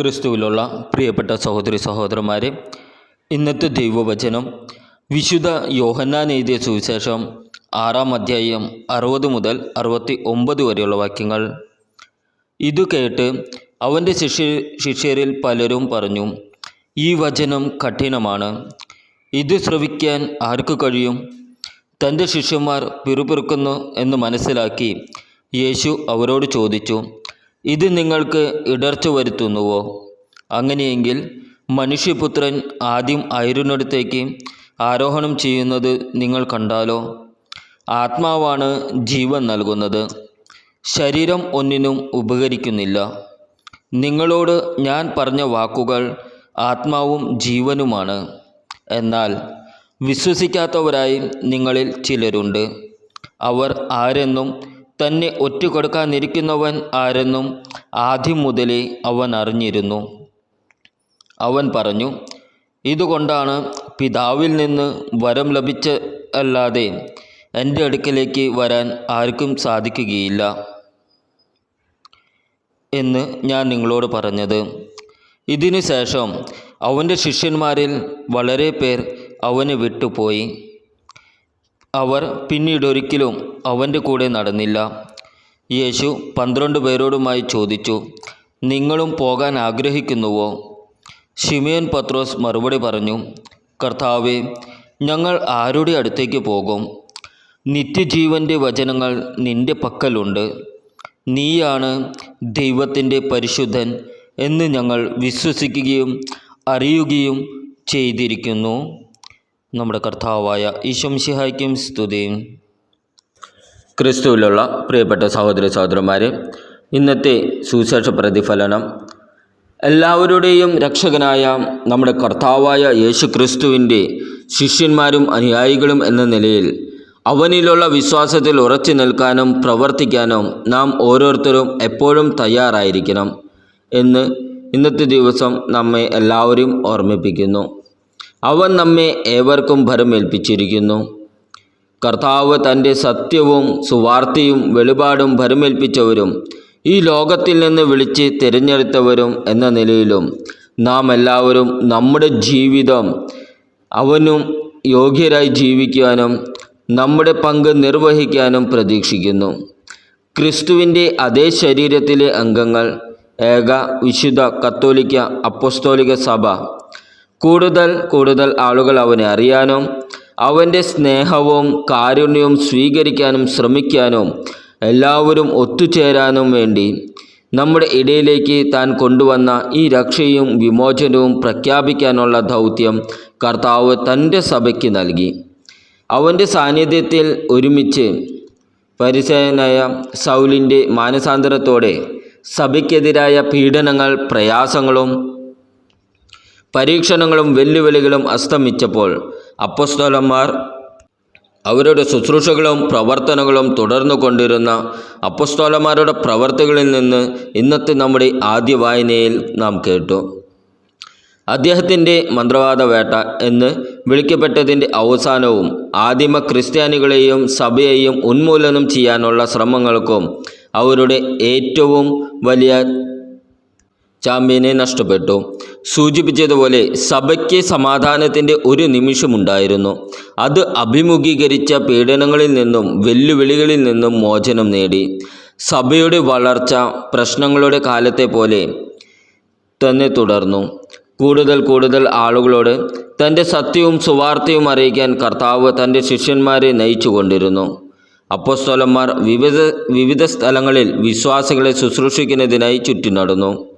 ക്രിസ്തുവിലുള്ള പ്രിയപ്പെട്ട സഹോദരി സഹോദരന്മാരെ ഇന്നത്തെ ദൈവവചനം വിശുദ്ധ യോഹന്നാൻ എഴുതിയ സുവിശേഷം ആറാം അധ്യായം അറുപത് മുതൽ അറുപത്തി ഒമ്പത് വരെയുള്ള വാക്യങ്ങൾ. ഇത് കേട്ട് അവന്റെ ശിഷ്യ ശിഷ്യരിൽ പലരും പറഞ്ഞു ഈ വചനം കഠിനമാണ്. ഇത് ശ്രവിക്കാൻ ആർക്ക് കഴിയും? തന്റെ ശിഷ്യന്മാർ പിറുപിറുക്കുന്നു എന്ന് മനസ്സിലാക്കി യേശു അവരോട് ചോദിച്ചു ഇത് നിങ്ങൾക്ക് ഇടർച്ച വരുത്തുന്നുവോ? അങ്ങനെയെങ്കിൽ മനുഷ്യപുത്രൻ ആദ്യം അയരിനടുത്തേക്ക് ആരോഹണം ചെയ്യുന്നത് നിങ്ങൾ കണ്ടാലോ? ആത്മാവാണ് ജീവൻ നൽകുന്നത്. ശരീരം ഒന്നിനും ഉപകരിക്കുന്നില്ല. നിങ്ങളോട് ഞാൻ പറഞ്ഞ വാക്കുകൾ ആത്മാവും ജീവനുമാണ്. എന്നാൽ വിശ്വസിക്കാത്തവരായി നിങ്ങളിൽ ചിലരുണ്ട്. അവർ ആരെന്നും തന്നെ ഒറ്റ കൊടുക്കാനിരിക്കുന്നവൻ ആരെന്നും ആദ്യം മുതലേ അവൻ അറിഞ്ഞിരുന്നു. അവൻ പറഞ്ഞു ഇതുകൊണ്ടാണ് പിതാവിൽ നിന്ന് വരം ലഭിച്ച അല്ലാതെ എന്റെ അടുക്കലേക്ക് വരാൻ ആർക്കും സാധിക്കുകയില്ല എന്ന് ഞാൻ നിങ്ങളോട് പറഞ്ഞത്. ഇതിനു ശേഷം അവന്റെ ശിഷ്യന്മാരിൽ വളരെ പേർ അവന് വിട്ടുപോയി. അവർ പിന്നീടൊരിക്കലും അവന്റെ കൂടെ നടന്നില്ല. യേശു പന്ത്രണ്ട് പേരോടുമായി ചോദിച്ചു നിങ്ങളും പോകാൻ ആഗ്രഹിക്കുന്നുവോ? ഷിമിയൻ പത്രോസ് മറുപടി പറഞ്ഞു കർത്താവെ ഞങ്ങൾ ആരുടെ അടുത്തേക്ക് പോകും? നിത്യജീവന്റെ വചനങ്ങൾ നിന്റെ പക്കലുണ്ട്. നീയാണ് ദൈവത്തിന്റെ പരിശുദ്ധൻ എന്ന് ഞങ്ങൾ വിശ്വസിക്കുകയും അറിയുകയും ചെയ്തിരിക്കുന്നു. നമ്മുടെ കർത്താവായ ഈശംഷിഹായ്ക്കും സ്തുതിയും. ക്രിസ്തുവിലുള്ള പ്രിയപ്പെട്ട സഹോദര സഹോദരന്മാരെ ഇന്നത്തെ സുവിശേഷ പ്രതിഫലനം. എല്ലാവരുടെയും രക്ഷകനായ നമ്മുടെ കർത്താവായ യേശു ക്രിസ്തുവിന്റെ ശിഷ്യന്മാരും അനുയായികളും എന്ന നിലയിൽ അവനിലുള്ള വിശ്വാസത്തിൽ ഉറച്ചു നിൽക്കാനും പ്രവർത്തിക്കാനും നാം ഓരോരുത്തരും എപ്പോഴും തയ്യാറായിരിക്കണം എന്ന് ഇന്നത്തെ ദിവസം നമ്മെ എല്ലാവരും ഓർമ്മിപ്പിക്കുന്നു. അവൻ നമ്മെ ഏവർക്കും ഭരമേൽപ്പിച്ചിരിക്കുന്നു. കർത്താവ് തന്റെ സത്യവും സുവാർത്തയും വെളിപാടും പരമേൽപ്പിച്ചവരും ഈ ലോകത്തിൽ നിന്ന് വിളിച്ച് തിരഞ്ഞെടുത്തവരും എന്ന നിലയിലും നാം എല്ലാവരും നമ്മുടെ ജീവിതം അവനും യോഗ്യരായി ജീവിക്കാനും നമ്മുടെ പങ്ക് നിർവഹിക്കാനും പ്രതീക്ഷിക്കുന്നു. ക്രിസ്തുവിന്റെ അതേ ശരീരത്തിലെ അംഗങ്ങൾ ഏക വിശുദ്ധ കത്തോലിക്ക അപ്പോസ്തോലിക സഭ. കൂടുതൽ കൂടുതൽ ആളുകൾ അവനെ അറിയാനും അവന്റെ സ്നേഹവും കാരുണ്യവും സ്വീകരിക്കാനും ശ്രമിക്കാനും എല്ലാവരും ഒത്തുചേരാനും വേണ്ടി നമ്മുടെ ഇടയിലേക്ക് താൻ കൊണ്ടുവന്ന ഈ രക്ഷയും വിമോചനവും പ്രഖ്യാപിക്കാനുള്ള ദൗത്യം കർത്താവ് തന്റെ സഭയ്ക്ക് നൽകി. അവന്റെ സാന്നിധ്യത്തിൽ ഒരുമിച്ച് പരിസയനായ സൗലിന്റെ മാനസാന്തരത്തോടെ സഭയ്ക്കെതിരായ പീഡനങ്ങൾ പ്രയാസങ്ങളും പരീക്ഷണങ്ങളും വെല്ലുവിളികളും അസ്തമിച്ചപ്പോൾ അപ്പസ്തോലന്മാർ അവരുടെ ശുശ്രൂഷകളും പ്രവർത്തനങ്ങളും തുടർന്നു കൊണ്ടിരുന്ന അപ്പസ്തോലന്മാരുടെ പ്രവർത്തികളിൽ നിന്ന് ഇന്നത്തെ നമ്മുടെ ആദ്യ വായനയിൽ നാം കേട്ടു. അദ്ദേഹത്തിന്റെ മന്ത്രവാദ വേട്ട എന്ന് വിളിക്കപ്പെട്ടതിന്റെ അവസാനവും ആദിമ ക്രിസ്ത്യാനികളെയും സഭയെയും ഉന്മൂലനം ചെയ്യാനുള്ള ശ്രമങ്ങൾക്കും അവരുടെ ഏറ്റവും വലിയ ചാമ്പ്യനെ നഷ്ടപ്പെട്ടു. സൂചിപ്പിച്ചതുപോലെ സഭയ്ക്ക് സമാധാനത്തിന്റെ ഒരു നിമിഷമുണ്ടായിരുന്നു. അത് അഭിമുഖീകരിച്ച പീഡനങ്ങളിൽ നിന്നും വെല്ലുവിളികളിൽ നിന്നും മോചനം നേടി. സഭയുടെ വളർച്ച പ്രശ്നങ്ങളുടെ കാലത്തെ പോലെ തന്നെ തുടർന്നു. കൂടുതൽ കൂടുതൽ ആളുകളോട് തന്റെ സത്യവും സുവാർത്തയും അറിയിക്കാൻ കർത്താവ് തന്റെ ശിഷ്യന്മാരെ നയിച്ചുകൊണ്ടിരുന്നു അപ്പോസ്തോലന്മാർ വിവിധ വിവിധ സ്ഥലങ്ങളിൽ വിശ്വാസികളെ ശുശ്രൂഷിക്കുന്നതിനായി ചുറ്റി നടന്നു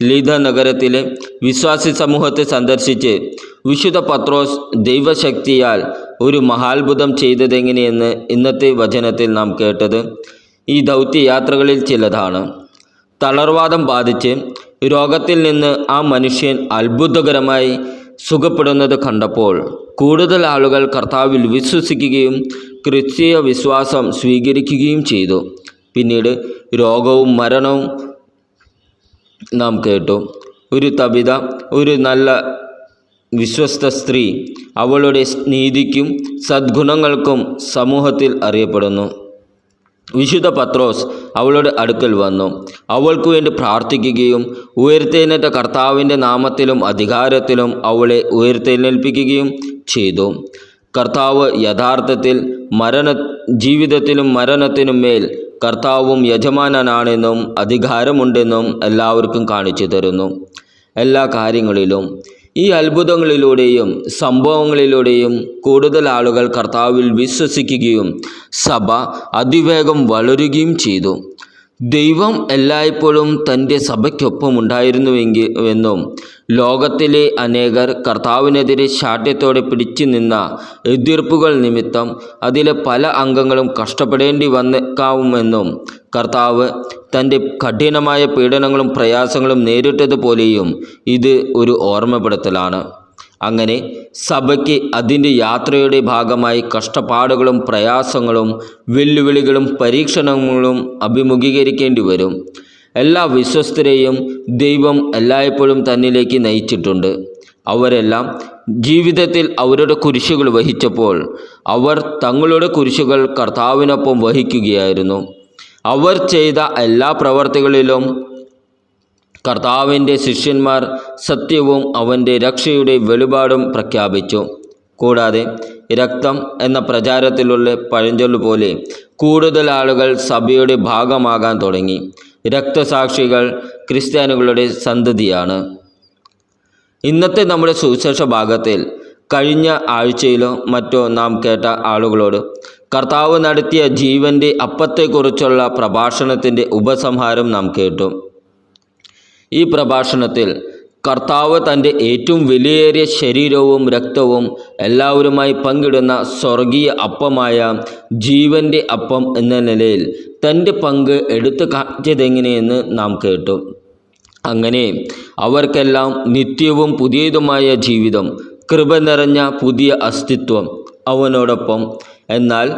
ലീധ നഗരത്തിലെ വിശ്വാസി സമൂഹത്തെ സന്ദർശിച്ച് വിശുദ്ധ പത്രോസ് ദൈവശക്തിയാൽ ഒരു മഹാത്ഭുതം ചെയ്തതെങ്ങനെയെന്ന് ഇന്നത്തെ വചനത്തിൽ നാം കേട്ടത് ഈ ദൗത്യയാത്രകളിൽ ചിലതാണ്. തളർവാദം ബാധിച്ച് രോഗത്തിൽ നിന്ന് ആ മനുഷ്യൻ അത്ഭുതകരമായി സുഖപ്പെടുന്നത് കണ്ടപ്പോൾ കൂടുതൽ ആളുകൾ കർത്താവിൽ വിശ്വസിക്കുകയും ക്രിസ്തീയ വിശ്വാസം സ്വീകരിക്കുകയും ചെയ്തു. പിന്നീട് രോഗവും മരണവും നാം കേട്ടു. ഒരു തപിത ഒരു നല്ല വിശ്വസ്ത സ്ത്രീ അവളുടെ നീതിക്കും സദ്ഗുണങ്ങൾക്കും സമൂഹത്തിൽ അറിയപ്പെടുന്നു. വിശുദ്ധ പത്രോസ് അവളുടെ അടുക്കൽ വന്നു. അവൾക്കു വേണ്ടി പ്രാർത്ഥിക്കുകയും ഉയർത്തെഴുന്നേറ്റ കർത്താവിന്റെ നാമത്തിലും അധികാരത്തിലും അവളെ ഉയർത്തെഴുന്നേൽപ്പിക്കുകയും ചെയ്തു. കർത്താവ് യഥാർത്ഥത്തിൽ മരണ ജീവിതത്തിനും മരണത്തിനും മേൽ കർത്താവും യജമാനനാണെന്നും അധികാരമുണ്ടെന്നും എല്ലാവർക്കും കാണിച്ചു തരുന്നു. എല്ലാ കാര്യങ്ങളിലും ഈ അത്ഭുതങ്ങളിലൂടെയും സംഭവങ്ങളിലൂടെയും കൂടുതൽ ആളുകൾ കർത്താവിൽ വിശ്വസിക്കുകയും സഭ അതിവേഗം വളരുകയും ചെയ്തു. ദൈവം എല്ലായ്പ്പോഴും തന്റെ സഭയ്ക്കൊപ്പം ഉണ്ടായിരുന്നുവെങ്കിൽ എന്നും ലോകത്തിലെ അനേകർ കർത്താവിനെതിരെ ശാഠ്യത്തോടെ പിടിച്ചു നിന്ന എതിർപ്പുകൾ നിമിത്തം അതിലെ പല അംഗങ്ങളും കഷ്ടപ്പെടേണ്ടി വന്നേക്കാവുമെന്നും കർത്താവ് തന്റെ കഠിനമായ പീഡനങ്ങളും പ്രയാസങ്ങളും നേരിട്ടതുപോലെയും ഇത് ഒരു ഓർമ്മപ്പെടുത്തലാണ്. അങ്ങനെ സഭയ്ക്ക് അതിന്റെ യാത്രയുടെ ഭാഗമായി കഷ്ടപ്പാടുകളും പ്രയാസങ്ങളും വെല്ലുവിളികളും പരീക്ഷണങ്ങളും അഭിമുഖീകരിക്കേണ്ടി വരും. എല്ലാ വിശ്വസ്തരെയും ദൈവം എല്ലായ്പ്പോഴും തന്നിലേക്ക് നയിച്ചിട്ടുണ്ട്. അവരെല്ലാം ജീവിതത്തിൽ അവരുടെ കുരിശുകൾ വഹിച്ചപ്പോൾ അവർ തങ്ങളുടെ കുരിശുകൾ കർത്താവിനൊപ്പം വഹിക്കുകയായിരുന്നു. അവർ ചെയ്ത എല്ലാ പ്രവർത്തികളിലും കർത്താവിന്റെ ശിഷ്യന്മാർ സത്യവും അവന്റെ രക്ഷയുടെ വെളിപാടും പ്രഖ്യാപിച്ചു. കൂടാതെ രക്തം എന്ന പ്രചാരത്തിലുള്ള പഴഞ്ചൊല്ല് പോലെ കൂടുതൽ ആളുകൾ സഭയുടെ ഭാഗമാകാൻ തുടങ്ങി. രക്തസാക്ഷികൾ ക്രിസ്ത്യാനികളുടെ സന്തതിയാണ്. ഇന്നത്തെ നമ്മുടെ സുവിശേഷ ഭാഗത്തിൽ കഴിഞ്ഞ ആഴ്ചയിലോ മറ്റോ നാം കേട്ട ആളുകളോട് കർത്താവ് നടത്തിയ ജീവന്റെ അപ്പത്തെക്കുറിച്ചുള്ള പ്രഭാഷണത്തിന്റെ ഉപസംഹാരം നാം കേട്ടു. ഈ പ്രഭാഷണത്തിൽ കർത്താവ് തന്റെ ഏറ്റവും വിലയേറിയ ശരീരവും രക്തവും എല്ലാവരുമായി പങ്കിടുന്ന സ്വർഗീയ അപ്പമായ ജീവന്റെ അപ്പം എന്ന നിലയിൽ തന്റെ പങ്ക് എടുത്തു കാറ്റിയതെങ്ങനെയെന്ന് നാം കേട്ടു. അങ്ങനെ അവർക്കെല്ലാം നിത്യവും പുതിയതുമായ ജീവിതം കൃപ നിറഞ്ഞ പുതിയ അസ്തിത്വം അവനോടൊപ്പം. എന്നാൽ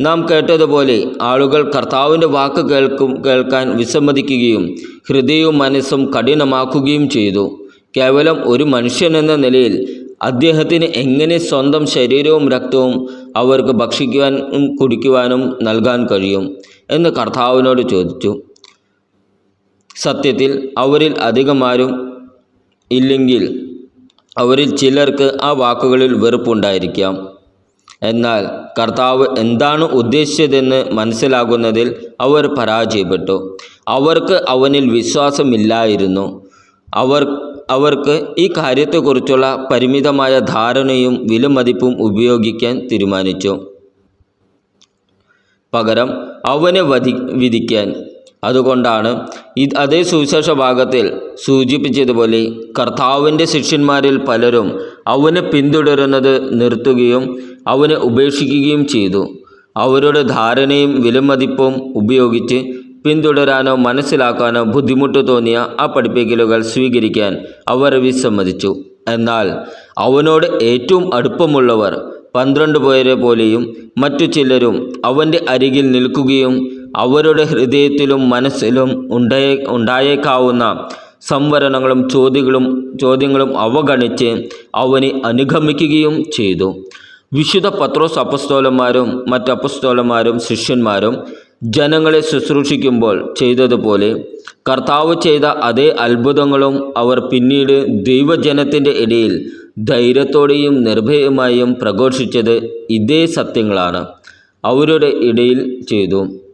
നാം കേട്ടതുപോലെ ആളുകൾ കർത്താവിന്റെ വാക്ക് കേൾക്കും കേൾക്കാൻ വിസമ്മതിക്കുകയും ഹൃദയവും മനസ്സും കഠിനമാക്കുകയും ചെയ്തു. കേവലം ഒരു മനുഷ്യൻ എന്ന നിലയിൽ അദ്ദേഹത്തിന് എങ്ങനെ സ്വന്തം ശരീരവും രക്തവും അവർക്ക് ഭക്ഷിക്കുവാനും കുടിക്കുവാനും നൽകാൻ കഴിയും എന്ന് കർത്താവിനോട് ചോദിച്ചു. സത്യത്തിൽ അവരിൽ അധികമാരും ഇല്ലെങ്കിൽ അവരിൽ ചിലർക്ക് ആ വാക്കുകളിൽ വെറുപ്പുണ്ടായിരിക്കാം. എന്നാൽ കർത്താവ് എന്താണ് ഉദ്ദേശിച്ചതെന്ന് മനസ്സിലാകുന്നതിൽ അവർ പരാജയപ്പെട്ടു. അവർക്ക് അവനിൽ വിശ്വാസമില്ലായിരുന്നു. അവർ അവർക്ക് ഈ കാര്യത്തെക്കുറിച്ചുള്ള പരിമിതമായ ധാരണയും വിലമതിപ്പും ഉപയോഗിക്കാൻ തീരുമാനിച്ചു. പകരം അവനെ വധി വിധിക്കാൻ അതുകൊണ്ടാണ് അതേ സുവിശേഷ ഭാഗത്തിൽ സൂചിപ്പിച്ചതുപോലെ കർത്താവിന്റെ ശിഷ്യന്മാരിൽ പലരും അവനെ പിന്തുടരുന്നത് നിർത്തുകയും അവനെ ഉപേക്ഷിക്കുകയും ചെയ്തു. അവരുടെ ധാരണയും വിലമതിപ്പും ഉപയോഗിച്ച് പിന്തുടരാനോ മനസ്സിലാക്കാനോ ബുദ്ധിമുട്ട് തോന്നിയ ആ പഠിപ്പിക്കലുകൾ സ്വീകരിക്കാൻ അവർ വിസമ്മതിച്ചു. എന്നാൽ അവനോട് ഏറ്റവും അടുപ്പമുള്ളവർ പന്ത്രണ്ട് പേരെ പോലെയും മറ്റു ചിലരും അവന്റെ അരികിൽ നിൽക്കുകയും അവരുടെ ഹൃദയത്തിലും മനസ്സിലും ഉണ്ടായേ ഉണ്ടായേക്കാവുന്ന സംവരണങ്ങളും ചോദ്യങ്ങളും ചോദ്യങ്ങളും അവഗണിച്ച് അവനെ അനുഗമിക്കുകയും ചെയ്തു. വിശുദ്ധ പത്രോസ് അപ്പസ്തോലന്മാരും മറ്റ് അപ്പസ്തോലന്മാരും ശിഷ്യന്മാരും ജനങ്ങളെ ശുശ്രൂഷിക്കുമ്പോൾ ചെയ്തതുപോലെ കർത്താവ് ചെയ്ത അതേ അത്ഭുതങ്ങളും അവർ പിന്നീട് ദൈവജനത്തിന്റെ ഇടയിൽ ധൈര്യത്തോടെയും നിർഭയമായും പ്രഘോഷിച്ചത് ഇതേ സത്യങ്ങളാണ് അവരുടെ ഇടയിൽ ചെയ്തു.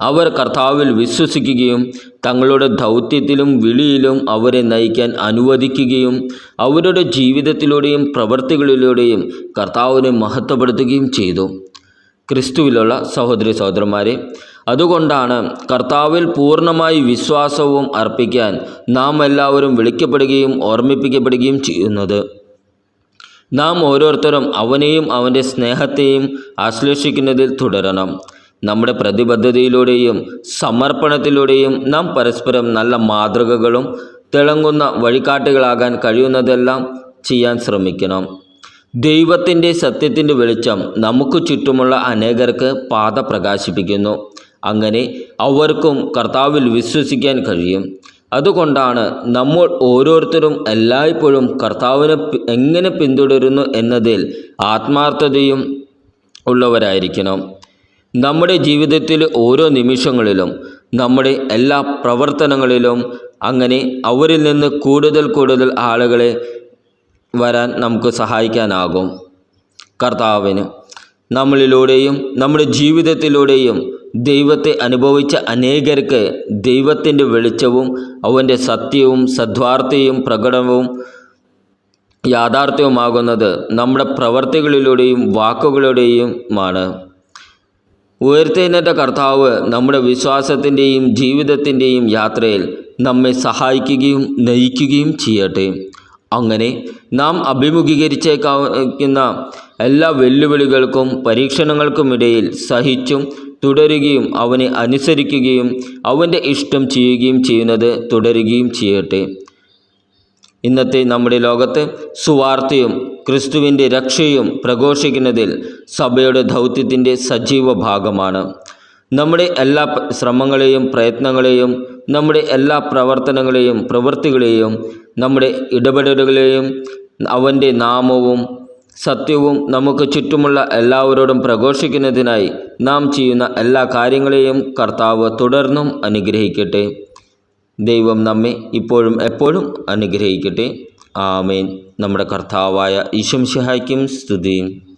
അവർ കർത്താവിൽ വിശ്വസിക്കുകയും തങ്ങളുടെ ദൗത്യത്തിലും വിളിയിലും അവരെ നയിക്കാൻ അനുവദിക്കുകയും അവരുടെ ജീവിതത്തിലൂടെയും പ്രവൃത്തികളിലൂടെയും കർത്താവിനെ മഹത്വപ്പെടുത്തുകയും ചെയ്തു. ക്രിസ്തുവിലുള്ള സഹോദരി സഹോദരന്മാരെ അതുകൊണ്ടാണ് കർത്താവിൽ പൂർണമായി വിശ്വാസവും അർപ്പിക്കാൻ നാം എല്ലാവരും വിളിക്കപ്പെടുകയും ഓർമ്മിപ്പിക്കപ്പെടുകയും ചെയ്യുന്നത്. നാം ഓരോരുത്തരും അവനെയും അവന്റെ സ്നേഹത്തെയും ആശ്ലേഷിക്കുന്നതിൽ തുടരണം. നമ്മുടെ പ്രതിബദ്ധതയിലൂടെയും സമർപ്പണത്തിലൂടെയും നാം പരസ്പരം നല്ല മാതൃകകളും തിളങ്ങുന്ന വഴികാട്ടുകളാകാൻ കഴിയുന്നതെല്ലാം ചെയ്യാൻ ശ്രമിക്കണം. ദൈവത്തിന്റെ സത്യത്തിന്റെ വെളിച്ചം നമുക്ക് ചുറ്റുമുള്ള അനേകർക്ക് പാത പ്രകാശിപ്പിക്കുന്നു. അങ്ങനെ അവർക്കും കർത്താവിൽ വിശ്വസിക്കാൻ കഴിയും. അതുകൊണ്ടാണ് നമ്മൾ ഓരോരുത്തരും എല്ലായ്പ്പോഴും കർത്താവിനെ എങ്ങനെ പിന്തുടരുന്നു എന്നതിൽ ആത്മാർത്ഥതയും ഉള്ളവരായിരിക്കണം. നമ്മുടെ ജീവിതത്തിൽ ഓരോ നിമിഷങ്ങളിലും നമ്മുടെ എല്ലാ പ്രവർത്തനങ്ങളിലും അങ്ങനെ അവരിൽ നിന്ന് കൂടുതൽ കൂടുതൽ ആളുകളെ വരാൻ നമുക്ക് സഹായിക്കാനാകും. കർത്താവിന് നമ്മളിലൂടെയും നമ്മുടെ ജീവിതത്തിലൂടെയും ദൈവത്തെ അനുഭവിച്ച അനേകർക്ക് ദൈവത്തിന്റെ വെളിച്ചവും അവന്റെ സത്യവും സദ്വാർത്ഥയും പ്രകടനവും യാഥാർത്ഥ്യവുമാകുന്നത് നമ്മുടെ പ്രവർത്തികളിലൂടെയും വാക്കുകളിലൂടെയുമാണ്. ഉയർത്തെഴുന്നേറ്റ കർത്താവ് നമ്മുടെ വിശ്വാസത്തിന്റെയും ജീവിതത്തിന്റെയും യാത്രയിൽ നമ്മെ സഹായിക്കുകയും നയിക്കുകയും ചെയ്യട്ടെ. അങ്ങനെ നാം അഭിമുഖീകരിച്ചേക്കാവുന്ന എല്ലാ വെല്ലുവിളികൾക്കും പരീക്ഷണങ്ങൾക്കുമിടയിൽ സഹിച്ചും തുടരുകയും അവനെ അനുസരിക്കുകയും അവന്റെ ഇഷ്ടം ചെയ്യുകയും ചെയ്യുന്നത് തുടരുകയും ചെയ്യട്ടെ. ഇന്നത്തെ നമ്മുടെ ലോകത്ത് സുവാർത്തയും ക്രിസ്തുവിന്റെ രക്ഷയും പ്രഘോഷിക്കുന്നതിൽ സഭയുടെ ദൗത്യത്തിന്റെ സജീവ ഭാഗമാണ്. നമ്മുടെ എല്ലാ ശ്രമങ്ങളെയും പ്രയത്നങ്ങളെയും നമ്മുടെ എല്ലാ പ്രവർത്തനങ്ങളെയും പ്രവൃത്തികളെയും നമ്മുടെ ഇടപെടലുകളെയും അവന്റെ നാമവും സത്യവും നമുക്ക് ചുറ്റുമുള്ള എല്ലാവരോടും പ്രഘോഷിക്കുന്നതിനായി നാം ചെയ്യുന്ന എല്ലാ കാര്യങ്ങളെയും കർത്താവ് തുടർന്നും അനുഗ്രഹിക്കട്ടെ. ദൈവം നമ്മെ ഇപ്പോഴും എപ്പോഴും അനുഗ്രഹിക്കട്ടെ. ആമേൻ. നമ്മുടെ കർത്താവായ ഈശംശിഹായ്ക്കും സ്തുതിയും.